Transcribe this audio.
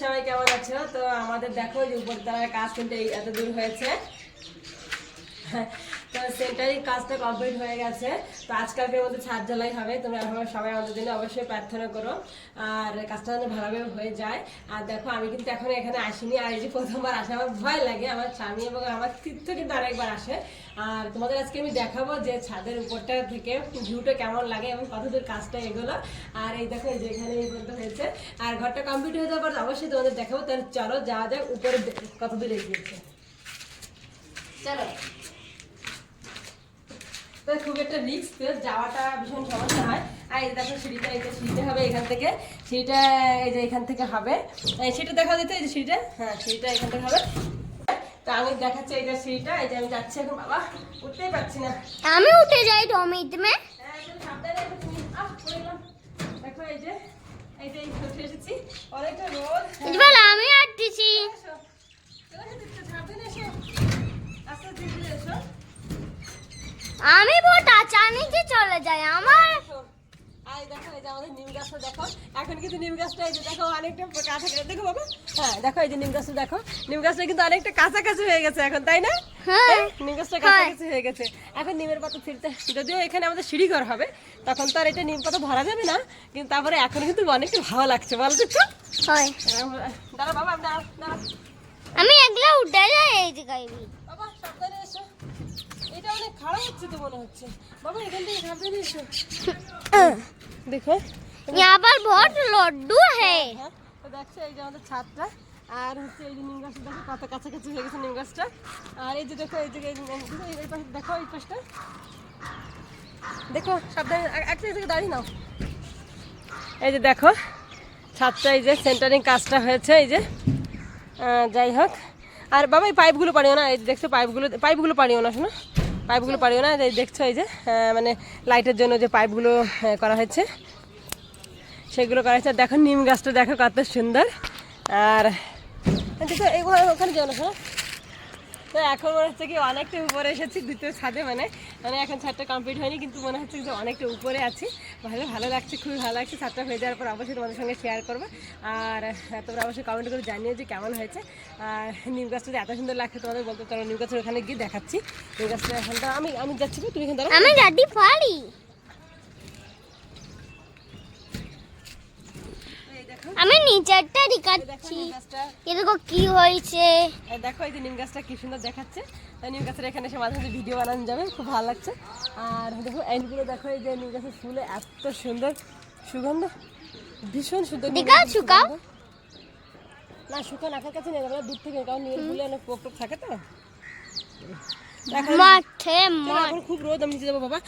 সবাই কেমন আছো? তো আমাদের দেখো যে উপর তলার কাজ কিন্তু এত দূর হয়েছে। তো সেটারই কাজটা কমপ্লিট হয়ে গেছে। তো আজকালকের মধ্যে ছাদ জ্বালাই হবে, তোমরা আমার সবাই আমাদের জন্য অবশ্যই প্রার্থনা করো। আর কাজটা যেন ভালোভাবে হয়ে যায়। আর দেখো, আমি কিন্তু এখন এখানে আসিনি, আর এই যে প্রথমবার আসে, আমার ভয় লাগে। আমার স্বামী এবং আমার তীর্থ কিন্তু আরেকবার আসে। আর তোমাদের আজকে আমি দেখাবো যে ছাদের উপরটা থেকে ভিউটা কেমন লাগে এবং কতদূর কাজটা এগোলো। আর এই দেখো যে এখানে এই পর্যন্ত হয়েছে। আর ঘরটা কমপ্লিট হয়ে যাওয়ার পর অবশ্যই তোমাদের দেখাবো। তাহলে চলো যাওয়া যাক উপরে কতদূর এগিয়েছে। চলো। তো খুব একটা রিস্ক তো যাওয়াটা ভীষণ সমস্যা হয়। আর এই দেখো সিঁড়িটা এই যে সিঁড়িটা হবে এখান থেকে। সিঁড়িটা এই যে এখান থেকে হবে। সিঁড়িটা দেখা দিতে এই যে সিঁড়িটা? হ্যাঁ সিঁড়িটা এখান থেকে হবে। তো আমি দেখাচ্ছি এই যে সিঁড়িটা এই যে আমি যাচ্ছি এখন বাবা উঠতেই পারছি না। আমি উঠে যাই ডমিট মে। হ্যাঁ, সাবধানে দেখো এই যে এই যে উঠে এসেছি। অনেকটা রোদ হ্যাঁ, বল আমি হাঁটতেছি এসো। চলে এসো, একটু সাবধানে এসো। আস্তে আস্তে ধীরে এসো। আমি বোটা চানিতে চলে যাই আমার দেখো, এই দেখো এই যে আমাদের নিম গাছটা দেখো। এখন কিন্তু নিম গাছটা এই যে দেখো অনেকটা কাছা দেখো বাবা। হ্যাঁ দেখো এই যে নিম গাছটা দেখো। নিম গাছটা কিন্তু অনেকটা কাছাকাছি হয়ে গেছে এখন তাই না? হ্যাঁ। নিম গাছটা কাছাকাছি হয়ে গেছে। এখন নিমের পাতা ছিঁড়তে যদিও এখানে আমাদের সিঁড়ি ঘর হবে তখন তো আর এটা নিম পাতা ভরা যাবে না। কিন্তু তারপরে এখন কিন্তু অনেকটা ভালো লাগছে বল দিচ্ছ হয়। দাঁড়া বাবা দাঁড়া আমি একলা উঠে যাই এই জায়গায়। বাবা সাবধানে এসো। এটা অনেক খারাপ হচ্ছে তো মনে হচ্ছে বাবা এখান থেকে সাবধানে এসো দেখো यहाँ पर बहुत लड्डू है হ্যাঁ তো দেখছো এই যে আমাদের ছাদটা আর হচ্ছে এই যে নিম গাছটা দেখো কত কাছাকাছি হয়ে গেছে নিম গাছটা আর এই যে দেখো এই যে এই যে নিম- দেখো, এই পাশে দেখো এই পাশটা দেখো সাবধানে এক- এক থেকে দাঁড়িয়ে নাও এই যে দেখো ছাদটা এই যে সেন্টারিং কাজটা হয়েছে এই যে আহ, যাই হোক আর বাবা এই পাইপগুলো পারিও না এই যে দেখছো পাইপগুলো পাইপগুলো পারিও না শোনো পাইপগুলো পারিও না দেখছ এই যে মানে লাইটের জন্য যে পাইপগুলো করা হয়েছে, সেগুলো করা হয়েছে। দেখো, নিম গাছটা দেখো কত সুন্দর। আর এই ওখানে- যাও শোনো তো এখন মনে হচ্ছে কি অনেকটা উপরে এসেছি, দ্বিতীয় ছাদে মানে। মানে এখন ছাদটা কমপ্লিট হয়নি, কিন্তু মনে হচ্ছে যে অনেকটা উপরে আছি। ভালো ভালো লাগছে, খুবই ভালো লাগছে। ছাদটা হয়ে যাওয়ার পর অবশ্যই তোমাদের সঙ্গে শেয়ার করব। আর তোমরা অবশ্যই কমেন্ট করে জানিও যে কেমন হয়েছে। আর, নিম গাছটা এত সুন্দর লাগছে, তোমাদের বলতে পারো নিম গাছের ওখানে গিয়ে দেখাচ্ছি। নিম গাছটা এখন আমি আমি যাচ্ছি তুমি এখানে আমি পারি এই দেখো আমি নিচেরটা দেখাচ্ছি। নিম গাছটা। এ দেখো কি হয়েছে। দেখো এই যে নিম গাছটা কি সুন্দর দেখাচ্ছে। নিম গাছের এখানে এসে মাঝে মাঝে ভিডিও বানানো যাবে খুব ভালো লাগছে। আর দেখো এইগুলো দেখো এই যে নিম গাছের ফুলে এত সুন্দর সুগন্ধ ভীষণ সুন্দর দেখাও, শুকাও। না শুকান আঁকার কাছে নিয়ে যাব দূর থেকে কারণ নিম ফুলে অনেক পোক টোক থাকে তো। মাঠে খুব রোদ আমি নিচে যাব বাবা।